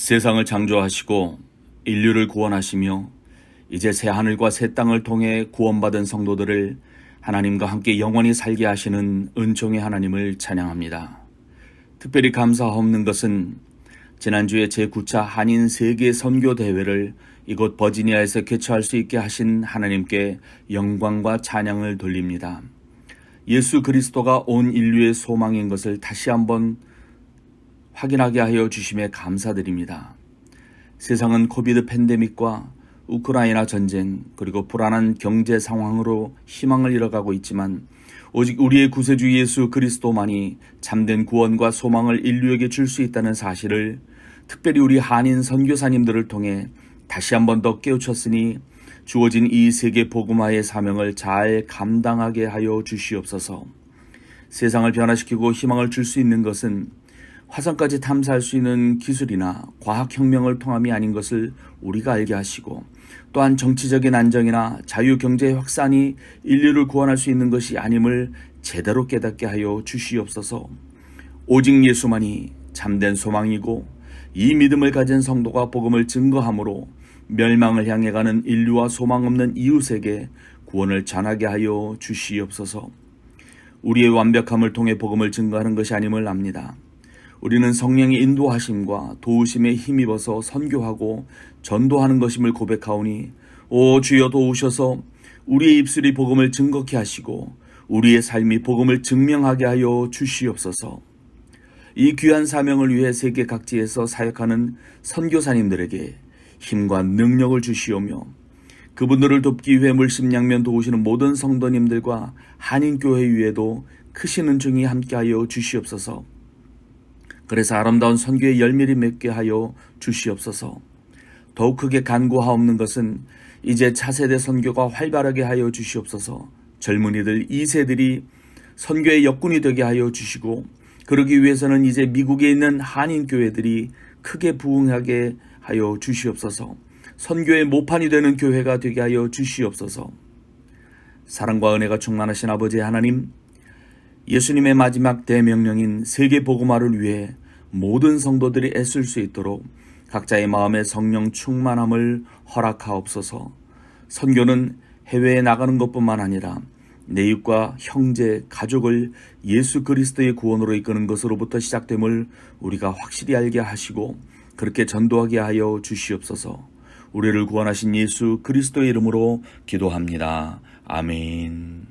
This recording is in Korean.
세상을 창조하시고 인류를 구원하시며 이제 새 하늘과 새 땅을 통해 구원받은 성도들을 하나님과 함께 영원히 살게 하시는 은총의 하나님을 찬양합니다. 특별히 감사없는 것은 지난주에 제9차 한인 세계 선교 대회를 이곳 버지니아에서 개최할 수 있게 하신 하나님께 영광과 찬양을 돌립니다. 예수 그리스도가 온 인류의 소망인 것을 다시 한번 확인하게 하여 주심에 감사드립니다. 세상은 코비드 팬데믹과 우크라이나 전쟁 그리고 불안한 경제 상황으로 희망을 잃어가고 있지만 오직 우리의 구세주 예수 그리스도만이 참된 구원과 소망을 인류에게 줄 수 있다는 사실을 특별히 우리 한인 선교사님들을 통해 다시 한 번 더 깨우쳤으니 주어진 이 세계 복음화의 사명을 잘 감당하게 하여 주시옵소서. 세상을 변화시키고 희망을 줄 수 있는 것은 화성까지 탐사할 수 있는 기술이나 과학혁명을 통함이 아닌 것을 우리가 알게 하시고 또한 정치적인 안정이나 자유경제의 확산이 인류를 구원할 수 있는 것이 아님을 제대로 깨닫게 하여 주시옵소서. 오직 예수만이 참된 소망이고 이 믿음을 가진 성도가 복음을 증거함으로 멸망을 향해 가는 인류와 소망 없는 이웃에게 구원을 전하게 하여 주시옵소서. 우리의 완벽함을 통해 복음을 증거하는 것이 아님을 압니다. 우리는 성령의 인도하심과 도우심에 힘입어서 선교하고 전도하는 것임을 고백하오니 오 주여 도우셔서 우리의 입술이 복음을 증거케 하시고 우리의 삶이 복음을 증명하게 하여 주시옵소서. 이 귀한 사명을 위해 세계 각지에서 사역하는 선교사님들에게 힘과 능력을 주시오며 그분들을 돕기 위해 물심양면 도우시는 모든 성도님들과 한인교회 위에도 크신 은총이 함께하여 주시옵소서. 그래서 아름다운 선교의 열매를 맺게 하여 주시옵소서. 더욱 크게 간구하옵는 것은 이제 차세대 선교가 활발하게 하여 주시옵소서. 젊은이들 2세들이 선교의 역군이 되게 하여 주시고 그러기 위해서는 이제 미국에 있는 한인 교회들이 크게 부흥하게 하여 주시옵소서. 선교의 모판이 되는 교회가 되게 하여 주시옵소서. 사랑과 은혜가 충만하신 아버지 하나님, 예수님의 마지막 대명령인 세계 복음화를 위해 모든 성도들이 애쓸 수 있도록 각자의 마음에 성령 충만함을 허락하옵소서. 선교는 해외에 나가는 것뿐만 아니라 내 이웃과 형제, 가족을 예수 그리스도의 구원으로 이끄는 것으로부터 시작됨을 우리가 확실히 알게 하시고 그렇게 전도하게 하여 주시옵소서. 우리를 구원하신 예수 그리스도의 이름으로 기도합니다. 아멘.